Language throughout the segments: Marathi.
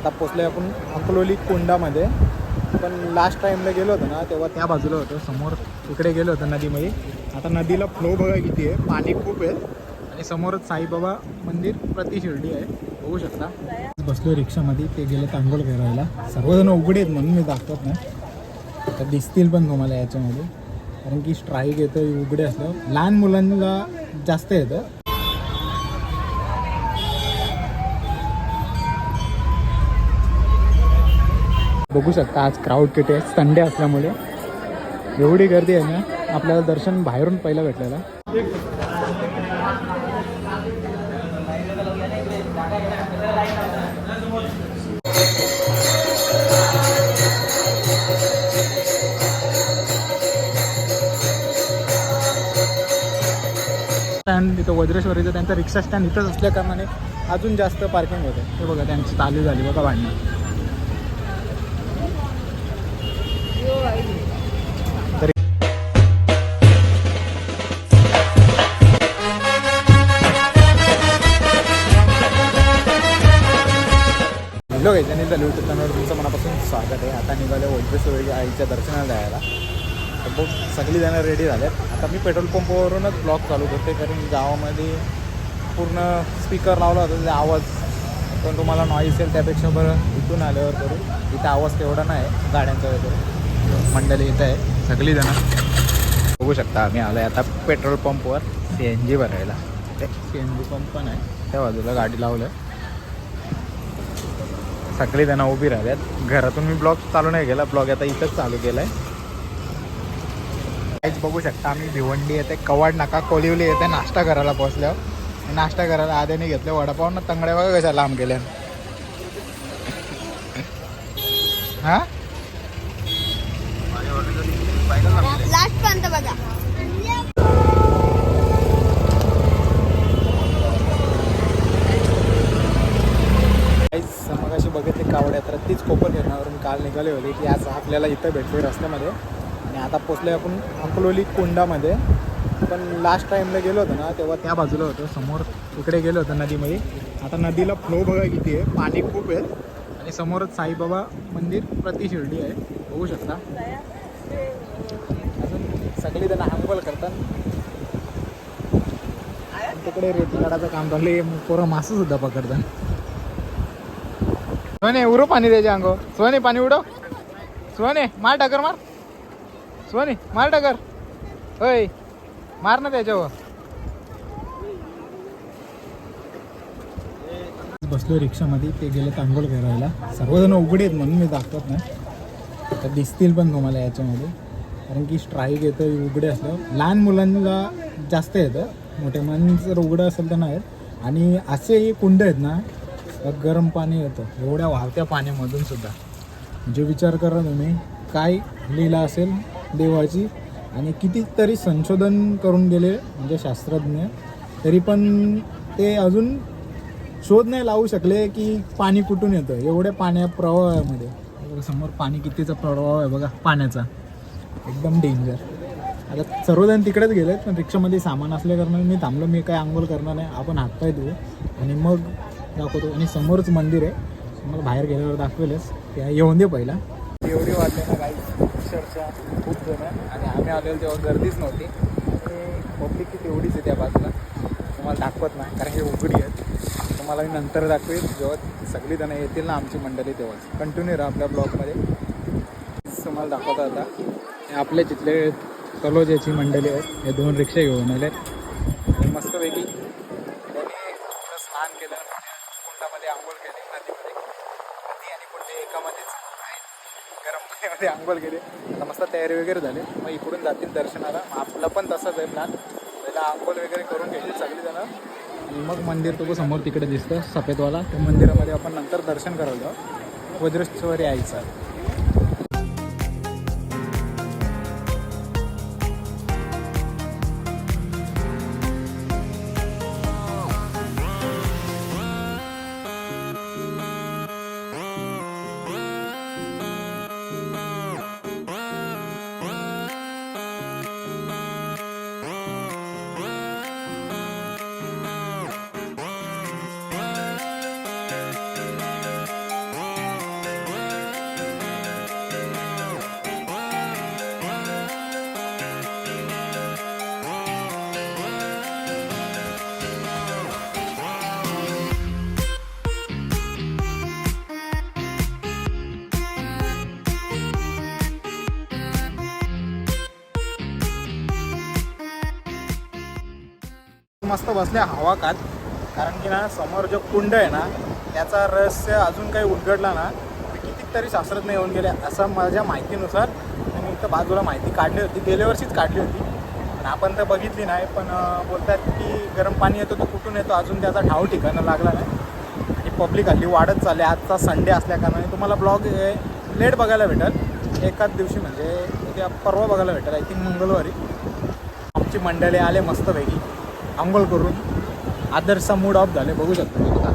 आता पोचलो आपण अंकलोली कुंडामध्ये. पण लास्ट टाईमला गेलो होतो ना तेव्हा त्या बाजूला होतो समोर इकडे गेलो होतो नदीमध्ये. आता नदीला फ्लो बघा किती आहे. पाणी खूप आहे. आणि समोरच साईबाबा मंदिर प्रति शिर्डी आहे. बघू शकता. बसलो रिक्षामध्ये ते गेले तांगोल करायला सर्वजण उघडे आहेत म्हणून मी दाखवत नाही. तर दिसतील पण तुम्हाला याच्यामध्ये. कारण की स्ट्राईक येतं उघडे असलं लहान मुलांना जास्त येतं. बघू शकता आज क्राऊड किती आहे संडे असल्यामुळे. एवढी गर्दी आहे ना आपल्याला दर्शन बाहेरून पहिलं भेटलेलं. स्टँड तिथं वज्रेश्वरीचं त्यांचं रिक्षा स्टँड इथंच असल्या कारणाने अजून जास्त पार्किंग होतं. हे बघा त्यांची चालू झाली बघा वाढणार हॅलो त्यांनी झालं यूट्यूब चॅनलवर तुमचं मनापासून स्वागत आहे. आता निघाले वैद्येश्वरी आईच्या दर्शनाला जायला. तर बघ सगळी जणं रेडी झाल्यात आता मी पेट्रोल पंपवरूनच ब्लॉग चालू करते कारण गावामध्ये पूर्ण स्पीकर लावला होता त्याचा आवाज. पण तुम्हाला नॉईस येईल त्यापेक्षा बरं इथून आल्यावर करू. इथं आवाज तेवढा नाही गाड्यांचा वगैरे. मंडळी इथं आहे सगळी जणं. बघू शकता आम्ही आलो आहे आता पेट्रोल पंपवर सी एन जी भरायला. सी एन जी पंप पण आहे. त्या बाजूला गाडी लावलं सगळी जणं उभी राहिल्यात घरातून मी ब्लॉग चालू नाही केला ब्लॉग आता इथंच चालू केला आहे काहीच बघू शकता आम्ही भिवंडी येते कवाड नाका कोलिवली येते नाश्ता करायला पोहोचल्यावर. नाश्ता करायला आद्याने घेतले वडापाव ना तंगड्या बघा कशा लांब गेल्या. हां? काहीच मग बघितली कावड यात्रा तीच कोपर फिरण्यावरून काल निघाले होते की आज आपल्याला इथं भेटले रस्त्यामध्ये. आणि आता पोचलो आपण अकोलोली कुंडामध्ये. पण लास्ट टाईमला गेलो होतो ना तेव्हा त्या बाजूला होतो समोर इकडे गेलो होतो नदीमध्ये. आता नदीला फ्लो बघा किती आहे पाणी खूप आहे. आणि समोरच साईबाबा मंदिर प्रतिशिर्डी आहे बघू शकता. अजून सगळी जण आंघोळ करतात. तिकडे रेती काढायचं काम चाललं आहे पोरं मासं सुद्धा पकडतात. सोने उरो पाणी द्यायचे अंगो. सोने पाणी उडो सोने मार टाकर मार. सोने मार टाकर. होय मार ना त्याच्यावर. बसलो रिक्षामध्ये ते गेले आंघोळ करायला. सर्वजण उघडे आहेत म्हणून मी दाखवत नाही. तर दिसतील पण तुम्हाला याच्यामध्ये. कारण की स्ट्राईक येतं उघडे असलं लहान मुलांना जास्त येतं. मोठ्या मुलांनी जर उघडं असेल तर नाही आणि असे कुंड आहेत ना त्यात गरम पाणी येतं? एवढ्या वाहत्या पाण्यामधून सुद्धा. म्हणजे विचार करा तुम्ही काय लिहिला असेल देवाची आणि कितीतरी संशोधन करून गेले म्हणजे शास्त्रज्ञ तरी पण ते अजून शोध नाही लावू शकले की पाणी कुठून येतं? एवढ्या पाण्या प्रवाहामध्ये. समोर पाणी कितीचा प्रवाह आहे बघा पाण्याचा. एकदम डेंजर आता सर्वजण तिकडेच गेलेत पण रिक्षामध्ये सामान असल्या कारणाने मी थांबलो मी काय आंघोळ करणार नाही आपण हातपाय धुवू आणि मग दाखवतो. आणि समोरच मंदिर आहे. मला बाहेर गेल्यावर दाखवेलच. त्या येऊन दे पहिला. एवढी वाटले ना काही अक्षरशः खूप जण आणि आम्ही आलेलो तेव्हा गर्दीच नव्हती. पब्लिक की एवढीच आहे त्या बाजूला. तुम्हाला दाखवत नाही कारण हे उघडी आहेत. तुम्हाला मी नंतर दाखवेल. जेव्हा सगळी जणं येतील ना आमची मंडळी तेव्हाच. कंटिन्यू राहा आपल्या ब्लॉगमध्ये तुम्हाला दाखवता आता. हे आपल्या तिथले कलोजाची मंडळी आहेत हे दोन रिक्षा घेऊन आले आणि मस्तपैकी त्यांनी आपलं स्नान केलं कुंडामध्ये आंघोळ केली नदीमध्ये नदी आणि कुंडे एकामध्येच आहेत गरम आंघोळ केली आता मस्त तयारी वगैरे झाली. मग इकडून जातील दर्शनाला. आपलं पण तसंच आहे प्लॅन पहिला आंघोळ वगैरे करून घ्यायची सगळीजणं आणि मग मंदिर तो समोर तिकडे दिसतं सफेदवाला. त्या मंदिरामध्ये आपण नंतर दर्शन करायला जाऊ. वज्रेश्वरी आईचं. मस्त बसल्या हवा खात कारण की ना समोर जो कुंड आहे ना त्याचा रहस्य अजून काही उलगडला ना तर कितीतरी शास्त्रज्ञ येऊन गेले असं माझ्या माहितीनुसार. मी इथं बाजूला माहिती काढली होती गेल्या वर्षीच काढली होती. पण आपण तर बघितली नाही पण बोलतात की गरम पाणी येतो तो कुठून येतो? अजून त्याचा ठाव ठिकाणं लागला नाही. आणि पब्लिक हल्ली वाढत चालली आजचा संडे असल्याकारणाने तुम्हाला ब्लॉग लेट बघायला भेटेल. एकाच दिवशी म्हणजे उद्या परवा बघायला भेटेल आय थिंक मंगळवारी. आमची मंडळी आले मस्तपैकी. आंघोळ करून आदर्शचा मूड ऑफ झाले बघू शकतो मी तुला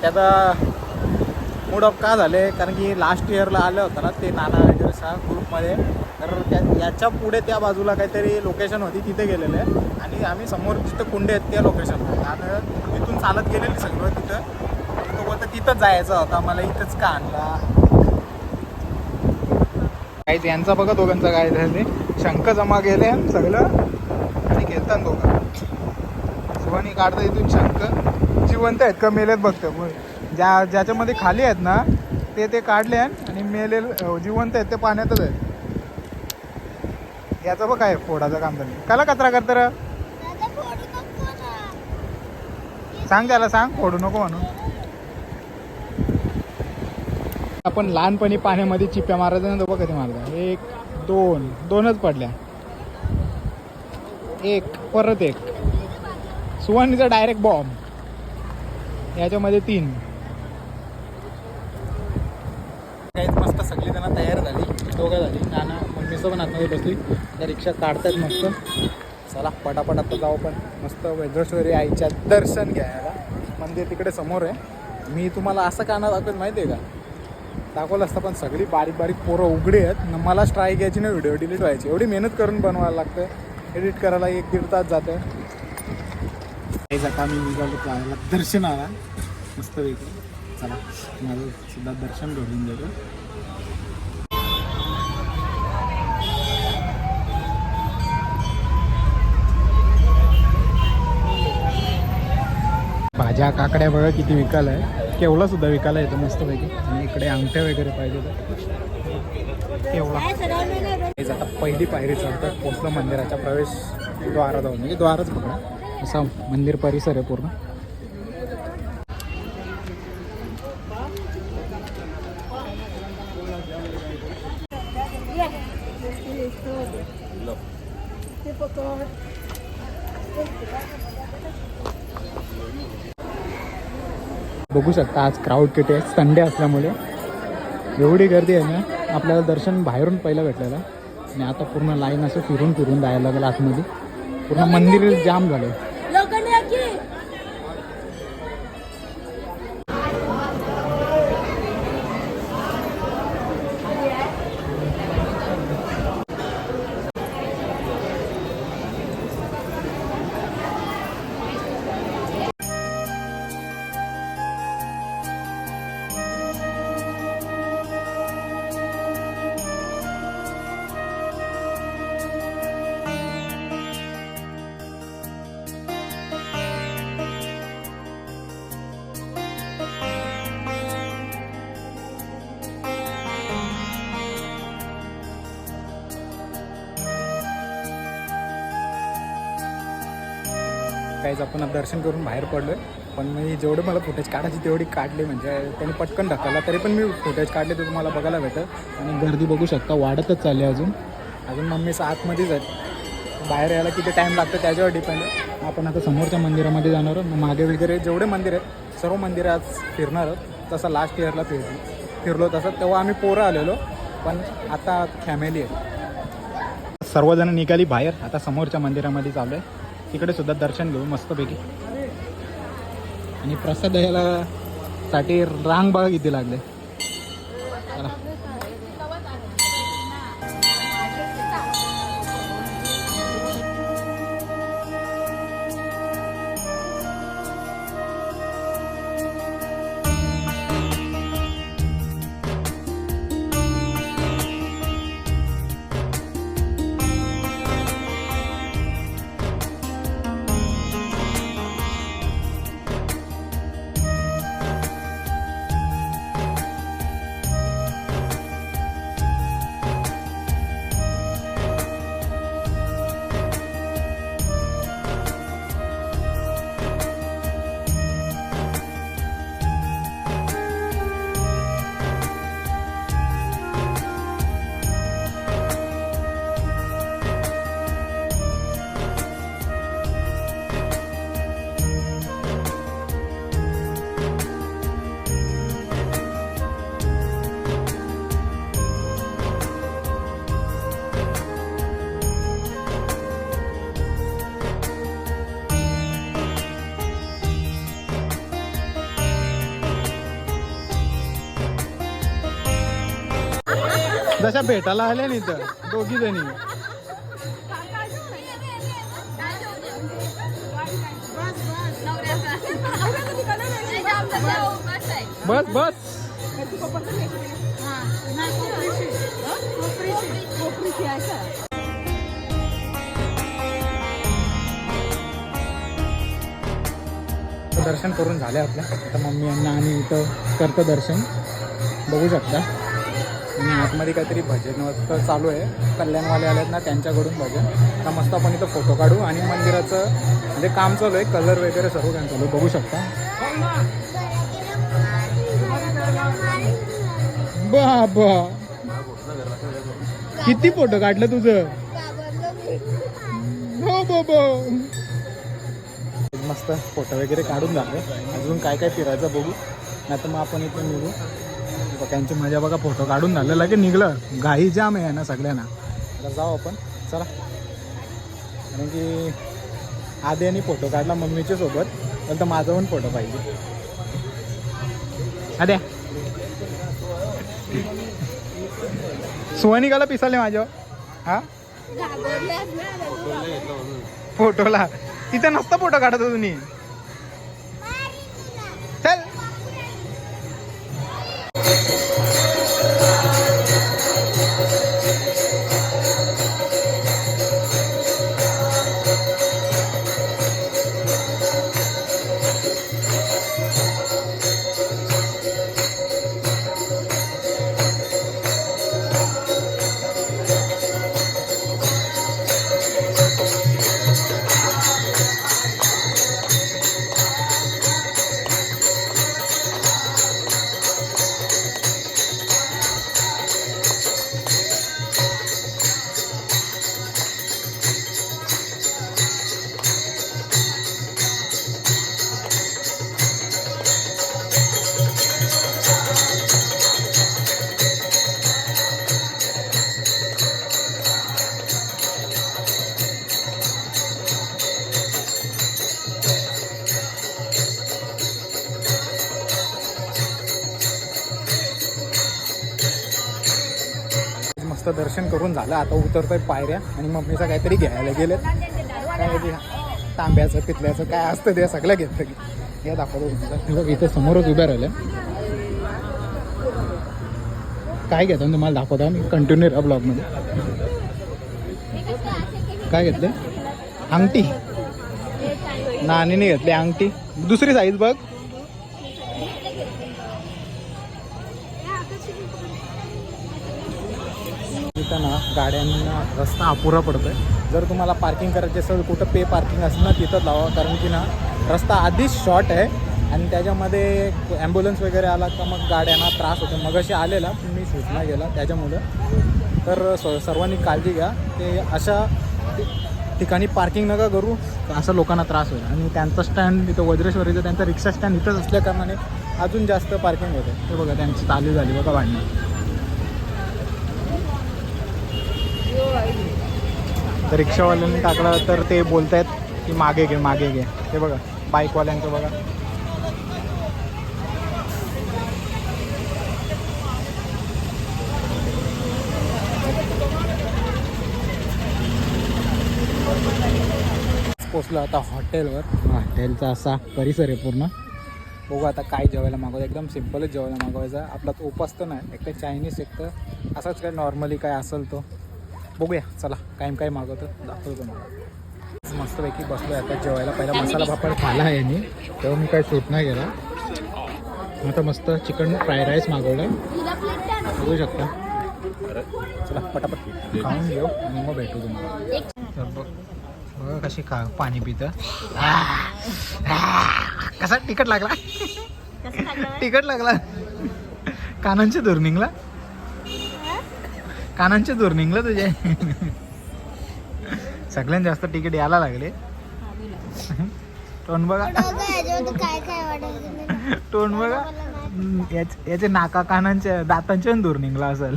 त्याचा मूड ऑफ का झाले? कारण की लास्ट इयरला आलं होतं ना ते नाना वगैरे ग्रुपमध्ये तर त्या याच्यापुढे त्या बाजूला काहीतरी लोकेशन होती तिथे गेलेले. आणि आम्ही समोर जिथं कुंडे आहेत त्या लोकेशनला आणि तिथून चालत गेलेली सगळं तिथं. तो बोलतं तिथंच जायचं होता मला इथंच का आणला? काही यांचा बघा दोघांचा काय झालं शंख जमा केले सगळं घेतात दोघं शिवानी काढता इथून शंख. जिवंत आहेत का? मेलेत बघतं मग ज्या ज्याच्यामध्ये खाली आहेत ना ते ते काढले आणि मेले जिवंत आहेत ते पाण्यातच आहेत. याचं बघ काय फोडाचं काम झालं काला कचरा करतं र सांग त्याला सांग. फोडू नको म्हणून. आपण लहानपणी पाण्यामध्ये चिप्या मारायचं ना तो बघ कधी मारला. एक दोन. दोनच पडल्या. एक परत एक. सुवर्णीचा डायरेक्ट बॉम्ब याच्यामध्ये तीन. काहीच मस्त सगळी जण तयार झाली. दोघं झाली. नाना मम्मीचं पण आतमध्ये बसली. त्या रिक्षा काढतात मस्त. चला पटापट आता जाऊ पण. मस्त वैद्रेश्वरी आईच्या दर्शन घ्यायला. मंदिर तिकडे समोर आहे. मी तुम्हाला असं काना दाखवत माहिती आहे का? दाखवलं असतं पण सगळी बारीक बारीक पोरं उघडी आहेत. मला स्ट्राईक घ्यायची ना व्हिडिओ डिलीट व्हायची. एवढी मेहनत करून बनवायला लागतं एडिट करायला एक दीड तास जातं काही जाता मी निघालो दर्शनाला. मस्त वेगळं चला माझं सुद्धा दर्शन घडून गेलो भाज्या काकड्या बघा किती विकायला आहे? केवळा सुद्धा विकायला येतो मस्तपैकी. आणि इकडे अंगठ्या वगैरे पाहिजे तर केवळा पहिली पायरी चढतात पोचलं मंदिराच्या प्रवेश द्वारा जाऊन म्हणजे द्वारच पकडा असा मंदिर परिसर आहे पूर्ण. बघू शकता आज क्राऊड किती आहे. संडे असल्यामुळे एवढी गर्दी आहे ना आपल्याला दर्शन बाहेरून पहिलं भेटलेलं. आणि आता पूर्ण लाईन असं फिरून फिरून जायला लागलं आतमध्ये. पूर्ण मंदिर जाम झालं काहीच आपण दर्शन करून बाहेर पडलो पण मी जेवढं मला फुटेज काढायची तेवढी काढली. म्हणजे त्यांनी पटकन ढकलला. तरी पण मी फुटेज काढले ते तुम्हाला बघायला भेटतं आणि गर्दी बघू शकता. वाढतच चालली आहे अजून. अजून मम्मीचं आतमध्येच आहेत. बाहेर यायला किती टाईम लागतं त्याच्यावर डिपेंड आहे. आपण आता समोरच्या मंदिरामध्ये जाणार आहोत. मागे वगैरे जेवढे मंदिर आहेत सर्व मंदिरं आज फिरणार आहोत. तसं लास्ट इयरला फिर फिरलो तसं. तेव्हा आम्ही पोरं आलेलो. पण आता फॅमिली आहे सर्वजण निघाली बाहेर. आता समोरच्या मंदिरामध्ये चालू आहे. तिकडे सुद्धा दर्शन घेऊ मस्तपैकी. आणि प्रसाद द्यायला साठी रांग बघा किती लागले? अशा भेटायला आल्या नाही तर. दोघी जणी. बस बस. दर्शन करून झाले आपल्या. आता मम्मी यांना आणि इथं करतं दर्शन. बघू शकता. आणि आतमध्ये काहीतरी भजन वगैरे चालू आहे. कल्याणवाले आले आहेत ना त्यांच्याकडून भजन. तर मस्त आपण इथं फोटो काढू आणि मंदिराचं म्हणजे काम चालू आहे कलर वगैरे सर्व काम चालू बघू शकता. बाबा. किती फोटो काढलं तुझं? हो, हो, हो. मस्त फोटो वगैरे काढून झाले अजून काय काय फिरायचं बघू. नाही तर मग आपण इथे निघू. त्यांची मजा बघा फोटो काढून झालं लगे निघलं. घाई जाम आहे ना सगळ्यांना. आता जाऊ आपण. चला. कारण की आधी आणि फोटो काढला मम्मीच्या सोबत. तर माझा पण फोटो पाहिजे. आद्या. सुहानिकाला पिसाले माझ्यावर. हा? फोटोला. तिथे नसता फोटो काढत तुम्ही मस्त दर्शन करून झालं. आता उतरतोय पायऱ्या आणि मम्मीचं काहीतरी घ्यायला गेलं काय तांब्याचं पितल्याचं काय असतं ते सगळं घेतलं की. हे दाखवतो तुमचं बघ इथे समोरच उभ्या राहिल्या. काय घेतो तुम्हाला दाखवतो मी कंटिन्यू राहा ब्लॉगमध्ये. काय घेतलं? अंगठी. नाणीने घेतली अंगठी. दुसरी साईज बघ. इथं ना गाड्यांना रस्ता अपुरा पडतोय. जर तुम्हाला पार्किंग करायची असेल कुठं पे पार्किंग असेल ना तिथं लावा. कारण की ना रस्ता आधीच शॉर्ट आहे आणि त्याच्यामध्ये ॲम्ब्युलन्स वगैरे आला तर मग गाड्यांना त्रास होतो. मग अशी आलेला पण मी सूचना गेला त्याच्यामुळं. तर स सर्वांनी काळजी घ्या. ते अशा ठिकाणी पार्किंग नका करू असं लोकांना त्रास होईल. आणि त्यांचं स्टँड इथं वज्रेश्वरीचं त्यांचं रिक्षा स्टँड इथंच असल्या कारणाने अजून जास्त पार्किंग होते. ते बघा त्यांची चालू झाली बघा वाढणार तर रिक्षावाल्यांनी टाकलं तर ते बोलतायत की मागे घे मागे घे. ते बघा बाईकवाल्यांचं बघा. पोचलो आता हॉटेलवर. हॉटेलचा असा परिसर आहे पूर्ण. बघू आता काय जेवायला मागवायचं एकदम सिम्पलच जेवायला मागवायचा. आपला तो उपास तर नाही एक तर चायनीज एक तर असाच काय नॉर्मली काय असेल तो. बघूया. चला कायम काय मागवतो. दाखवतो तुम्हाला मस्तपैकी बसलो आता जेवायला. पहिला मसाला पापड खाला आहे मी तेव्हा मी काय शूट नाही केला. आता मस्त चिकन फ्राय राईस मागवलं बघू शकता. चला पटापट. खाऊन घेऊ. आणि मग भेटू तुम्हाला. तर बघ बघा कशी खा पाणी पितं. कसा तिकट लागला? तिकट लागला? कानांच्या दूर कानांच्या दूर निघलं तुझे. सगळ्यात जास्त तिकीट यायला लागले. तोंड बघा. काय काय वाटत तोंड बघा. याच- नाका कानांच्या दातांच्या पण दूर निघला असेल.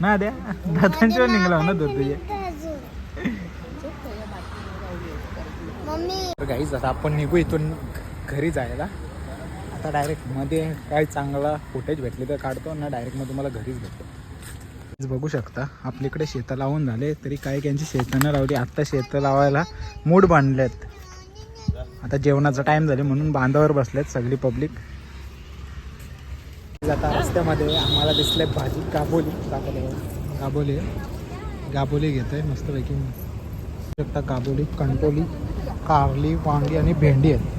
ना द्या. दातांच्या पण निघला ना दूर तुझे. गाईज आता आपण निघू इथून घरी जायला. आता डायरेक्टमध्ये डायरेक्टमध्ये काय चांगला फुटेज भेटली तर काढतो ना डायरेक्ट मग तुम्हाला घरीच भेटतो. बघू शकता आपल्याकडे शेतं लावून झाले तरी काही त्यांची शेतानं लावली आत्ता शेतं लावायला मूड बांधलेत आता जेवणाचा टाईम झाले म्हणून बांधावर बसलेत सगळी पब्लिक आता रस्त्यामध्ये आम्हाला दिसले भाजी काबोली काबोली काबोली गाबोली घेत आहे मस्तपैकी. शकता काबोली कंटोली कारली वांगी आणि भेंडी आहेत.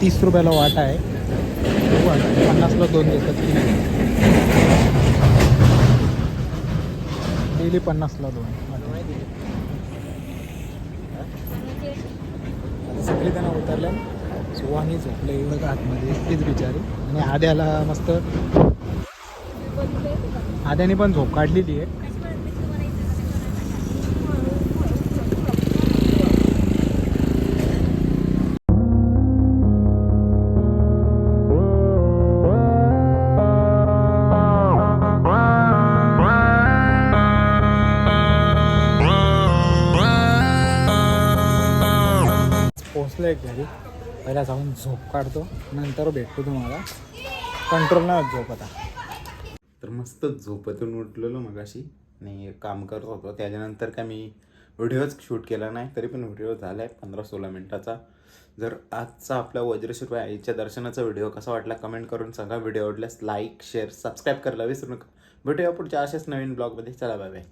तीस रुपयाला वाटा आहे. हो, पन्नासला दोन देतात की डेली पन्नासला दोन. सगळे त्यांना सगळी उतरले. सुवानी झोपले बघ आतमध्ये? एकटीच बिचारी. आणि आद्याला मस्त आद्याने पण झोप काढलेली आहे. झोप काढतो. नंतर भेटतो तुम्हाला. कंट्रोल नाही झोप आता. तर मस्त झोपतून उठलेलो मगाशी. आणि काम करत होतो. त्याच्यानंतर का मी व्हिडिओच शूट केला नाही तरी पण व्हिडिओ झाला आहे पंधरा सोळा मिनटाचा. जर आजचा आपला वज्रश्री आईच्या दर्शनाचा व्हिडिओ कसा वाटला कमेंट करून सांगा. व्हिडिओ आवडल्यास लाईक शेअर सबस्क्राईब करायला विसरू नका. भेटूया पुढच्या अशाच नवीन ब्लॉगमध्ये चला बाय बाय